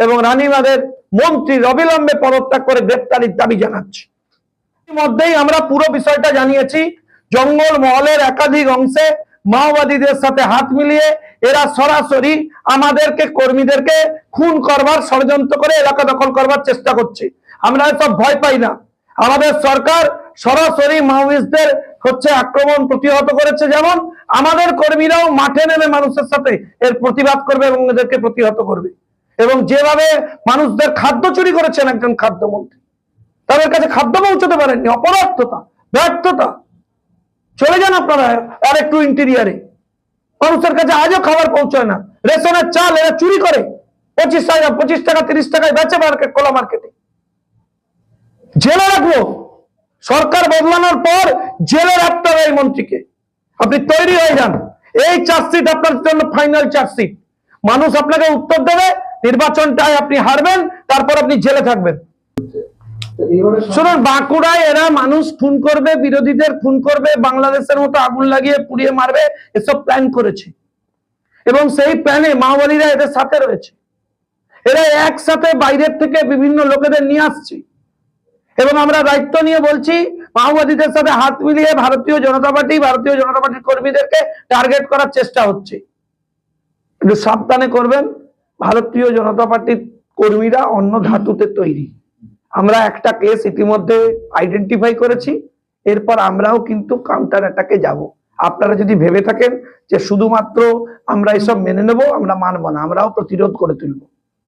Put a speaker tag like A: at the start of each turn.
A: এবং রানীবাঁধের মন্ত্রী অবিলম্বে পদত্যাগ করে গ্রেপ্তারির দাবি জানাচ্ছি। মধ্যেই আমরা পুরো বিষয়টা জানিয়েছি, জঙ্গল মহলের একাধিক অংশে মাওবাদীদের সাথে হাত মিলিয়ে এরা সরাসরি আমাদেরকে, কর্মীদেরকে খুন করবার, ষড়যন্ত্র করে এলাকা দখল করবার চেষ্টা করছে। আমরা সব ভয় পাই না। আমাদের সরকার সরাসরি মাওয়িস্টদের হচ্ছে আক্রমণ প্রতিহত করেছে। যেমন আমাদের কর্মীরাও মাঠে নেমে মানুষের সাথে এর প্রতিবাদ করবে এবং এদেরকে প্রতিহত করবে। এবং যেভাবে মানুষদের খাদ্য চুরি করেছেন একজন খাদ্যমন্ত্রী, তাদের কাছে খাদ্য পৌঁছতে পারেননি অপরাধতা ব্যর্থতা। চলে যান আপনারা আর একটু ইন্টেরিয়ারে মানুষের কাছে আজও খাবার পৌঁছায় না। রেশনের চাল এরা চুরি করে। পঁচিশ টাকা পঁচিশ টাকা, তিরিশ টাকায় বেচে মার্কেট কলা মার্কেটে। জেলে রাখব। সরকার বদলানোর পর জেলে রাখতে হবে এই মন্ত্রীকে। আপনি তৈরি হয়ে যান। এই চার্জশিট আপনার জন্য ফাইনাল চার্জশিট। মানুষ আপনাকে উত্তর দেবে নির্বাচনটায় আপনি হারবেন, তারপর আপনি জেলে থাকবেন। শুনুন, বাঁকুড়ায় এরা মানুষ খুন করবে, বিরোধীদের খুন করবে, বাংলাদেশের মতো আগুন লাগিয়ে পুড়িয়ে মারবে, এসব প্ল্যান করেছে। এবং সেই প্ল্যানে মাওবাদীরা এদের সাথে রয়েছে। এরা একসাথে বাইরের থেকে বিভিন্ন লোকেদের নিয়ে আসছে। এবং আমরা দায়িত্ব নিয়ে বলছি, মাওবাদীদের সাথে হাত মিলিয়ে ভারতীয় জনতা পার্টি, ভারতীয় জনতা পার্টির কর্মীদেরকে টার্গেট করার চেষ্টা হচ্ছে। একটু সাবধানে করবেন। ভারতীয় জনতা পার্টির কর্মীরা অন্য ধাতুতে তৈরি। আমরা একটা কেস ইতিমধ্যে আইডেন্টিফাই করেছি, এরপর আমরাও কিন্তু কাউন্টার অ্যাটাকে যাব। আপনারা যদি ভেবে থাকেন যে শুধুমাত্র আমরা এসব মেনে নেব, আমরা মানব না, আমরাও প্রতিরোধ করে তুলব।